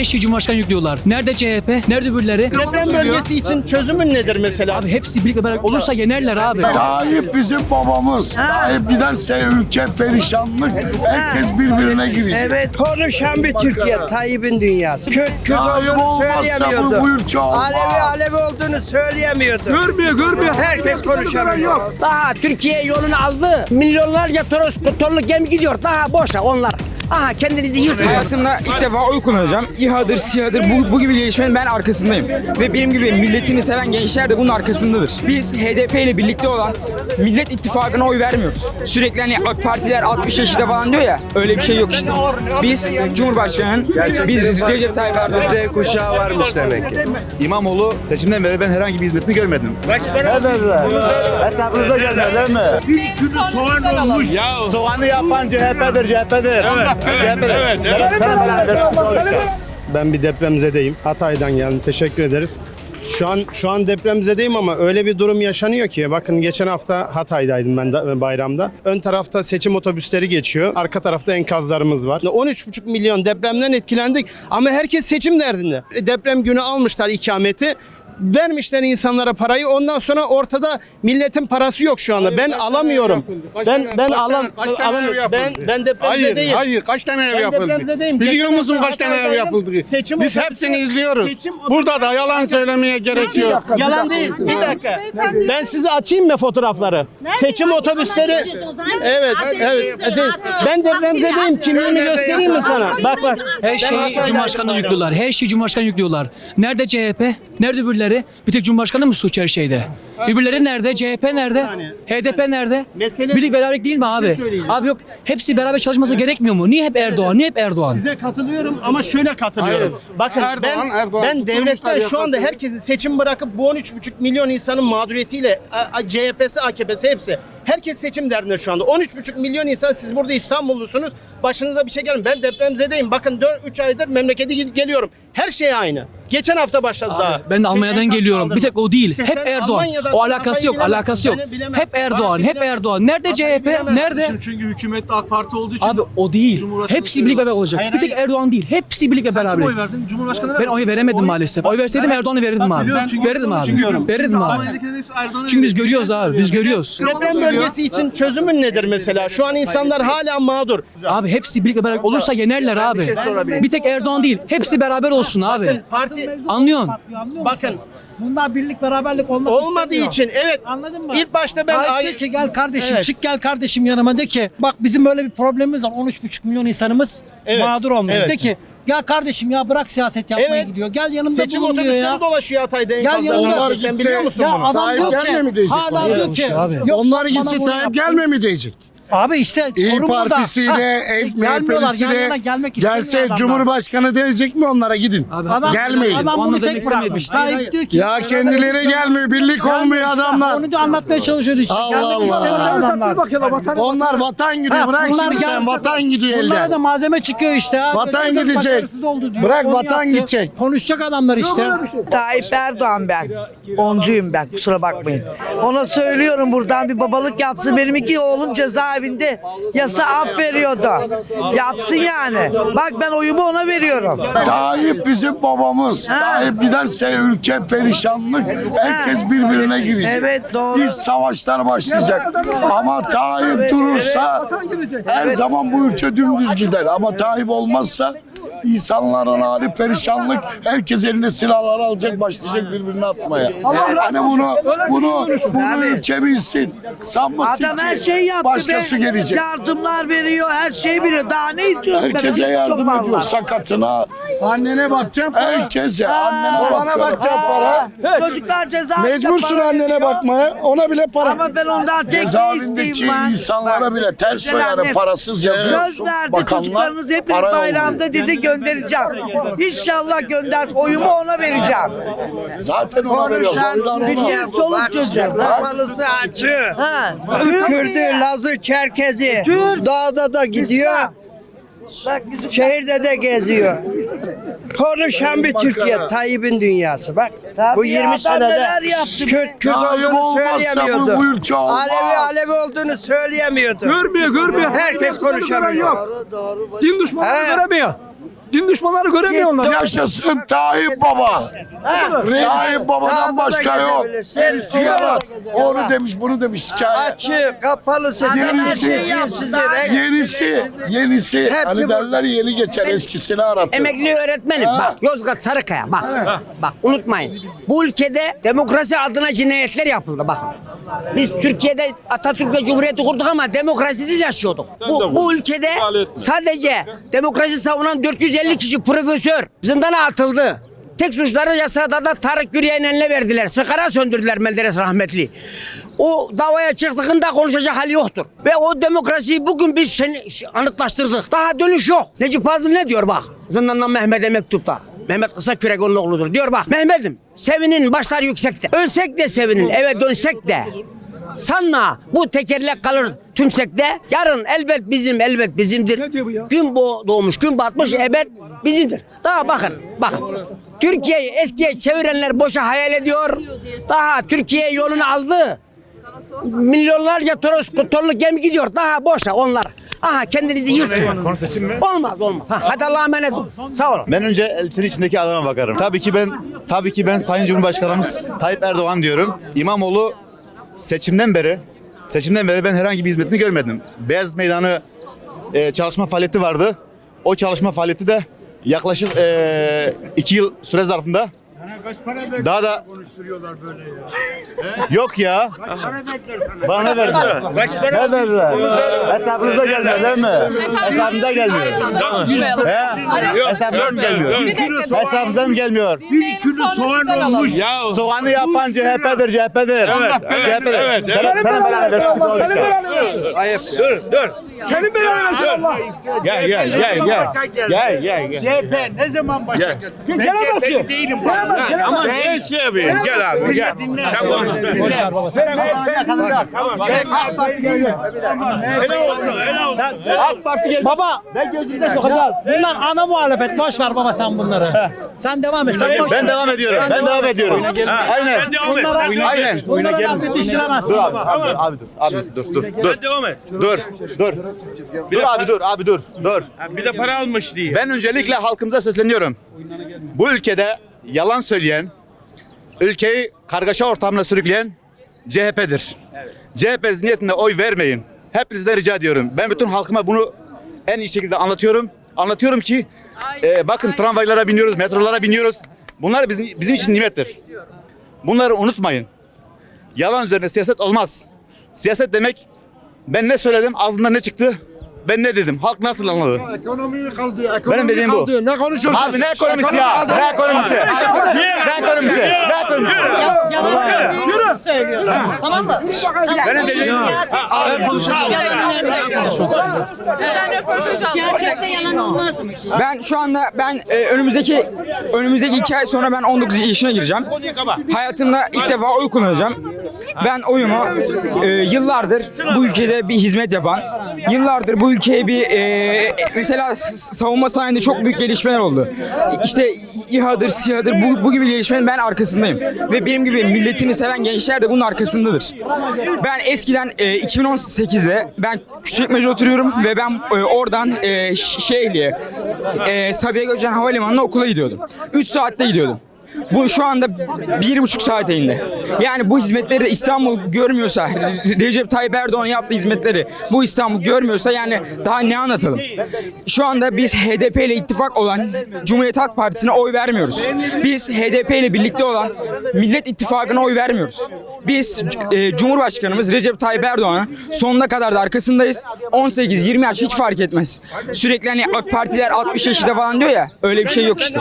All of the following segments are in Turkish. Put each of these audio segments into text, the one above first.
Her şeyi Cumhurbaşkanı yüklüyorlar. Nerede CHP? Nerede öbürleri? Deprem bölgesi için çözümün nedir mesela? Abi hepsi birlikte beraber olursa yenerler abi. Tayyip bizim babamız. Tayyip giderse ülke perişanlık. Herkes birbirine girecek. Evet konuşan bir Türkiye Tayyip'in dünyası. Kürt Kürt Tayyip olduğunu olmazsa söyleyemiyordu. bu, bu ülke olmaz. Alevi Alevi olduğunu söyleyemiyordu. Görmüyor görmüyor. Herkes konuşamıyor. Daha Türkiye yolunu aldı. Milyonlarca toros torlu gemi gidiyor. Daha boşa onlar. Aha kendinizi yırtın. Hayatımda ilk defa oy kullanacağım. İHA'dır, SİHA'dır bu, bu gibi gelişmenin ben arkasındayım. Ve benim gibi milletini seven gençler de bunun arkasındadır. Biz HDP ile birlikte olan Millet İttifakı'na oy vermiyoruz. Sürekli hani AK Partiler 60 yaşında falan diyor ya öyle bir şey yok işte. Biz Cumhurbaşkanı'nın, biz Recep Tayyip Erdoğan Z kuşağı varmış demek ki. İmamoğlu seçimden beri ben herhangi bir hizmetini görmedim. Soğanı yapan CHP'dir, CHP'dir. Evet, Ben bir depremzedeyim. Hatay'dan geldim. Teşekkür ederiz. Şu an şu an depremzedeyim ama öyle bir durum yaşanıyor ki bakın geçen hafta Hatay'daydım ben de, bayramda. Ön tarafta seçim otobüsleri geçiyor. Arka tarafta enkazlarımız var. 13,5 milyon depremden etkilendik ama herkes seçim derdinde. Deprem günü almışlar ikameti. Vermişler insanlara parayı. Ondan sonra ortada milletin parası yok şu anda. Ben alamıyorum. Ben ben alam alamıyorum. Ben ben depremzedeyim. Hayır, hayır. Kaç tane ev Ben yapıldı? depremzedeyim. Biliyor Geçen musun kaç tane ev yapıldı? Seçim Biz hepsini izliyoruz. Seçim Burada da yalan söylemeye gerek yok. Yalan değil. Bir dakika. Ben size açayım mı fotoğrafları? Seçim otobüsleri. Evet, evet. Ben depremzedeyim. Kimliğimi göstereyim mi sana? Bak bak. Her şeyi Cumhurbaşkanı'na yüklüyorlar. Her şeyi Cumhurbaşkanı yüklüyorlar. Nerede CHP? Nerede öbürleri? Bir tek Cumhurbaşkanı mı suç her şeyde? Öbürleri nerede? CHP nerede? HDP nerede? Mesele- Birlik beraberlik değil mi abi? söyleyeceğim. Abi yok. Hepsi beraber çalışması gerekmiyor mu? Niye hep Erdoğan? Niye hep Erdoğan? Size katılıyorum ama şöyle katılıyorum. Bakın Erdoğan, ben Erdoğan. ben Tutulmuşlar devletler şu anda herkesi seçim bırakıp bu 13,5 milyon insanın mağduriyetiyle a- a- CHP'si, AKP'si hepsi. Herkes seçim derdinde şu anda. 13,5 milyon insan siz burada İstanbullusunuz. Başınıza bir şey gelin. Ben depremzedeyim. Bakın 4-3 aydır memlekete gidip geliyorum. Her şey aynı. Geçen hafta başladı daha. Ben de Şey, Almanya'dan enkaz geliyorum. kaldırma. Bir tek o değil. İşte hep sen Erdoğan. O alakası yok, alakası yok. Hep Erdoğan, hep. Erdoğan. Nerede CHP? Nerede? Çünkü hükümette AK Parti olduğu için Abi o değil. Hepsi birlikte beraber olacak. Hayır, bir tek hayır. Erdoğan değil. Hepsi birlikte Sen beraber. kime oy verdin? Cumhurbaşkanı Ben oy veremedim maalesef. Oy verseydim Erdoğan'ı verirdim abi. Verirdim abi. Verirdim abi. Çünkü biz görüyoruz abi. Biz görüyoruz. Deprem bölgesi için çözümün nedir mesela? Şu an insanlar hala mağdur. Abi hepsi birlikte beraber olursa yenerler abi. Bir tek Erdoğan değil. Hepsi beraber olsun abi. Parti Anlıyorsun? bakın Bunlar birlik beraberlik olmak olmadığı istemiyor. için evet Anladın mı? İlk başta ben ay- de ki gel kardeşim Evet. çık gel kardeşim yanıma de ki bak bizim böyle bir problemimiz var 13,5 milyon insanımız Evet. mağdur olmuş Evet. de ki gel kardeşim ya bırak siyaset yapmaya Evet. gidiyor gel yanımda seçim bulun diyor ya. dolaşıyor Hatay'da Gel yanımda. Onlar Gitse- Sen biliyor musun Ya bunu? adam Tayyip diyor gelme mi ki diyecek hala diyor ki Abi. yok Onlar bunu Tayyip gelme mi diyecek? Abi işte İyi sorun burada. Partisi'yle, Ha, gelmiyorlar, yan yana MHP'lisiyle gelmek istemiyor gelse adamlar. Cumhurbaşkanı diyecek mi onlara gidin? Adam, Gelmeyin. Adam bunu anlamda tek demek bırakmış. Hayır, Tayyip diyor ki Ya kendileri gelmiyor, birlik olmuyor Gelmiyor işte. adamlar. Onu da anlatmaya çalışıyordu işte. Allah Gelmek Allah. adamlar. Onlar vatan gidiyor. Ha, Bırak bunlar şimdi sen gelse- vatan gidiyor Bunlara da elden. malzeme çıkıyor işte. Ha. Vatan gidecek. başarısız oldu diyor. Bırak Onu vatan yaptı. gidecek. Konuşacak adamlar işte. Tayyip Erdoğan ben. Oncuyum ben kusura bakmayın. Ona söylüyorum buradan bir babalık yapsın. Benim iki oğlum cezaevinde yasa af veriyordu. Yapsın yani. Bak ben oyumu ona veriyorum. Tayyip bizim babamız. Tayyip giderse ülke perişanlık. Herkes birbirine girecek. Evet, doğru. İç savaşlar başlayacak. Ama Tayyip durursa her zaman bu ülke dümdüz gider. Ama Tayyip olmazsa insanların hali perişanlık. Herkes eline silahları alacak, başlayacak birbirine atmaya. Hani bunu bunu bunu ülke bilsin. Sanmasın Adam her ki şeyi yaptı. başkası be. gelecek. Yardımlar veriyor, her şeyi veriyor. Daha ne istiyorsun? Herkese Hiç yardım çok ediyor. Sakatına. Annene bakacağım. Herkese. Annene bana bakacağım para. Çocuklar cezaevinde Mecbursun para annene veriyor. bakmaya. Ona bile para. Ama ben ondan tek ne Cezaevindeki isteyeyim ben? insanlara Bak, bile ters güzel annem. parasız Söz yazıyorsun. verdi Bakanlar çocuklarınız hepiniz para bayramda dedi göndereceğim. İnşallah gönder. Oyumu ona vereceğim. Zaten ona veriyoruz. Oylar ona. Bütün çoluk çocuk. Kapalısı açı. Ha. Kürdü, Lazı, Çerkezi. Dağda da gidiyor. Bak bizim Şehirde de geziyor. Konuşan bir Türkiye Tayyip'in dünyası. Bak Tabii bu ya, 20 adam neler senede yaptı be. Kürt Kürt Tayyip olduğunu olmazsa söyleyemiyordu. bu, bu ülke olmaz. Alevi Alevi olduğunu söyleyemiyordu. Görmüyor görmüyor. Herkes konuşamıyor. Din düşmanları He. göremiyor. Din düşmanları göremiyor onlar. Yaşasın Tayyip Baba. Tayyip Baba'dan başka yok. Gerisi yalan. Onu demiş bunu demiş hikaye. Açık, kapalısı, Yenisi, yenisi, yenisi. Hani derler yeni geçer eskisini aratır. Emekli öğretmenim. Ha. Bak Yozgat Sarıkaya bak. Bak unutmayın. Bu ülkede demokrasi adına cinayetler yapıldı bakın. Biz Türkiye'de Atatürk ve Cumhuriyeti kurduk ama demokrasisiz yaşıyorduk. Bu, bu ülkede sadece demokrasi savunan 450 kişi profesör zindana atıldı. Tek suçları yasada da Tarık Gürye'nin eline verdiler. Sıkara söndürdüler Menderes rahmetli. O davaya çıktığında konuşacak hali yoktur. Ve o demokrasiyi bugün biz seni anıtlaştırdık. Daha dönüş yok. Necip Fazıl ne diyor bak? Zindandan Mehmet'e mektupta. Mehmet Kısakürek onun oğludur. Diyor bak Mehmet'im sevinin başlar yüksekte. Ölsek de sevinin eve dönsek de. Sanma bu tekerlek kalır tümsekte. Yarın elbet bizim elbet bizimdir. Gün bu doğmuş gün batmış elbet bizimdir. Daha bakın bakın. Türkiye'yi eskiye çevirenler boşa hayal ediyor. Daha Türkiye yolunu aldı. Milyonlarca toros, tonlu gemi gidiyor. Daha boşa onlar. Aha kendinizi yırtın. Olmaz olmaz. Ha, hadi Allah'a emanet olun. Sağ olun. Ben önce elbisenin içindeki adama bakarım. Tabii ki ben tabii ki ben Sayın Cumhurbaşkanımız Tayyip Erdoğan diyorum. İmamoğlu seçimden beri seçimden beri ben herhangi bir hizmetini görmedim. Beyaz Meydanı e, çalışma faaliyeti vardı. O çalışma faaliyeti de yaklaşık e, iki yıl süre zarfında daha da Yok ya. Bana ne verdiler? Kaç para ne verdiler? Hesabınıza gelmiyor değil mi? Hesabınıza gelmiyor. He? Hesabınıza mı gelmiyor? Hesabınıza mı gelmiyor? Bir kilo soğan olmuş. Ya Soğanı yapan CHP'dir, CHP'dir. CHP'dir. Evet, Sen, sen bana versin. Ayıp. Dur, dur. Senin belanı inşallah. gel gel gel gel. Gel gel gel. CHP ne zaman başa Gelemezsin. değilim Ama ne şey yapayım? Gel abi gel. Tamam. Helal olsun, helal olsun. Baba ben gözünüze sokacağız. Bunlar ana muhalefet. Boş ver baba sen bunları. Sen devam et. Sen boş Ben ver. devam ediyorum. Ben devam ediyorum. Aynen. Sen. Bunlara, Aynen. bunlara laf yetiştiremezsin. Dur abi, abi, dur, abi dur, dur, dur, Sen dur, dur. Dur abi dur, abi dur, dur. Bir de para almış diye. Ben öncelikle halkımıza sesleniyorum. Bu ülkede yalan söyleyen, ülkeyi kargaşa ortamına sürükleyen CHP'dir. CHP zihniyetine oy vermeyin. Hepinizden rica ediyorum. Ben bütün halkıma bunu en iyi şekilde anlatıyorum. Anlatıyorum ki e, bakın tramvaylara biniyoruz, metrolara biniyoruz. Bunlar bizim, bizim için nimettir. Bunları unutmayın. Yalan üzerine siyaset olmaz. Siyaset demek ben ne söyledim ağzımdan ne çıktı ben ne dedim halk nasıl anladı? Ekonomi kaldı. Ekonomi Benim dediğim bu. Ne konuşuyorsun? Abi ne ekonomisi ya? Ne ekonomisi? Ne ekonomisi? Ne ekonomisi? Benim dediğim bu. Siyasette yalan olmaz. Ben şu anda ben e, önümüzdeki önümüzdeki iki ay sonra ben 19 yaşına gireceğim. Hayatımda ilk defa oy kullanacağım. Ben oyumu e, yıllardır bu ülkede bir hizmet yapan, yıllardır bu ülkeye bir e, mesela savunma sanayinde çok büyük gelişmeler oldu. İşte İHA'dır, SİHA'dır bu, bu gibi gelişmelerin ben arkasındayım. Ve benim gibi milletini seven gençler de bunun arkasındadır. Ben eskiden e, 2018'de ben Küçükmece oturuyorum ve ben e, oradan e, Ş- Şehli'ye e, Sabiha Gökçen Havalimanı'na okula gidiyordum. 3 saatte gidiyordum. Bu şu anda bir buçuk saate indi. Yani bu hizmetleri de İstanbul görmüyorsa, Re- Recep Tayyip Erdoğan yaptığı hizmetleri bu İstanbul görmüyorsa yani daha ne anlatalım? Şu anda biz HDP ile ittifak olan Cumhuriyet Halk Partisi'ne oy vermiyoruz. Biz HDP ile birlikte olan Millet İttifakı'na oy vermiyoruz. Biz e, Cumhurbaşkanımız Recep Tayyip Erdoğan'a sonuna kadar da arkasındayız. 18-20 yaş hiç fark etmez. Sürekli hani AK Partiler 60 yaşında falan diyor ya öyle bir şey yok işte.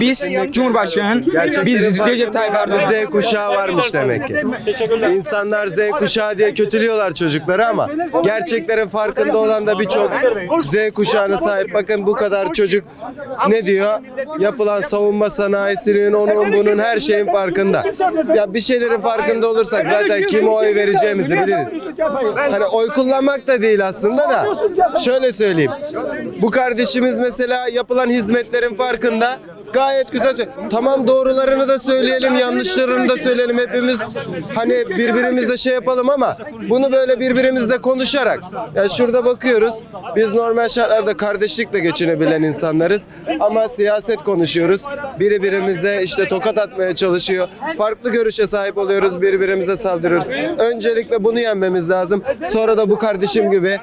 Biz Cumhurbaşkanı'nın biz Recep Tayyip Erdoğan Z kuşağı varmış demek ki. İnsanlar Z kuşağı diye kötülüyorlar çocukları ama gerçeklerin farkında olan da birçok Z kuşağına sahip. Bakın bu kadar çocuk ne diyor? Yapılan savunma sanayisinin, onun bunun her şeyin farkında. Ya bir şeylerin farkında olursak zaten kime oy vereceğimizi biliriz. Hani oy kullanmak da değil aslında da. Şöyle söyleyeyim. Bu kardeşimiz mesela yapılan hizmetlerin farkında Gayet güzel. Tamam doğrularını da söyleyelim, yanlışlarını da söyleyelim. Hepimiz hani birbirimizle şey yapalım ama bunu böyle birbirimizle konuşarak. Ya şurada bakıyoruz. Biz normal şartlarda kardeşlikle geçinebilen insanlarız ama siyaset konuşuyoruz. Biri birimize işte tokat atmaya çalışıyor. Farklı görüşe sahip oluyoruz, birbirimize saldırıyoruz. Öncelikle bunu yenmemiz lazım. Sonra da bu kardeşim gibi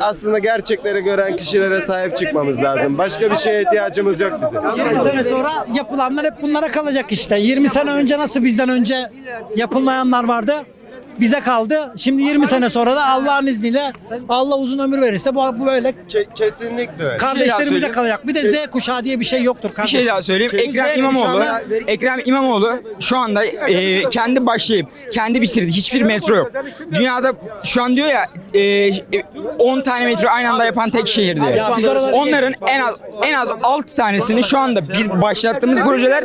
aslında gerçekleri gören kişilere sahip çıkmamız lazım. Başka bir şeye ihtiyacımız yok bizim. 20 sene sonra yapılanlar hep bunlara kalacak işte. 20 sene önce nasıl bizden önce yapılmayanlar vardı? Bize kaldı. Şimdi 20 sene sonra da Allah'ın izniyle Allah uzun ömür verirse bu, bu böyle Ke- kesinlikle öyle. kardeşlerimize söyleyeyim. kalacak. Bir de Z kuşağı diye bir şey yoktur Bir kardeşim. şey daha söyleyeyim. Ekrem İmamoğlu, Ekrem İmamoğlu şu anda e, kendi başlayıp kendi bitirdi. Hiçbir metro yok. Dünyada şu an diyor ya e, 10 tane metro aynı anda yapan tek şehir diye. Ya biz oraları Onların en az en az 6 tanesini şu anda biz başlattığımız projeler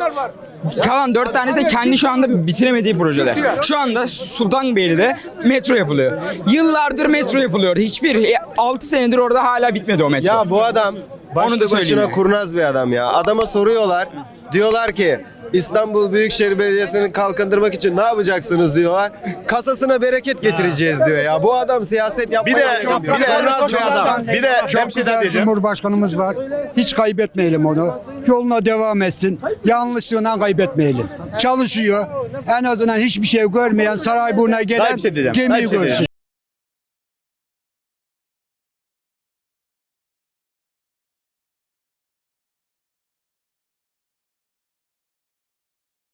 kalan 4 tanesi de kendi şu anda bitiremediği projeler. Şu anda Sultanbeyli'de metro yapılıyor. Yıllardır metro yapılıyor. Hiçbir 6 senedir orada hala bitmedi o metro. Ya bu adam Onu da başlı başına yani. kurnaz bir adam ya. Adama soruyorlar. Diyorlar ki İstanbul Büyükşehir Belediyesi'ni kalkındırmak için ne yapacaksınız diyorlar. Kasasına bereket getireceğiz diyor ya. Bu adam siyaset Bir yapmayı de bilmiyor. bir de Kurnaz bir adam. bir de şey diyeceğim. Cumhurbaşkanımız var. Hiç kaybetmeyelim onu. Yoluna devam etsin. Yanlışlığından kaybetmeyelim. Çalışıyor. En azından hiçbir şey görmeyen Sarayburnu'na gelen şey gemiyi şey görsün.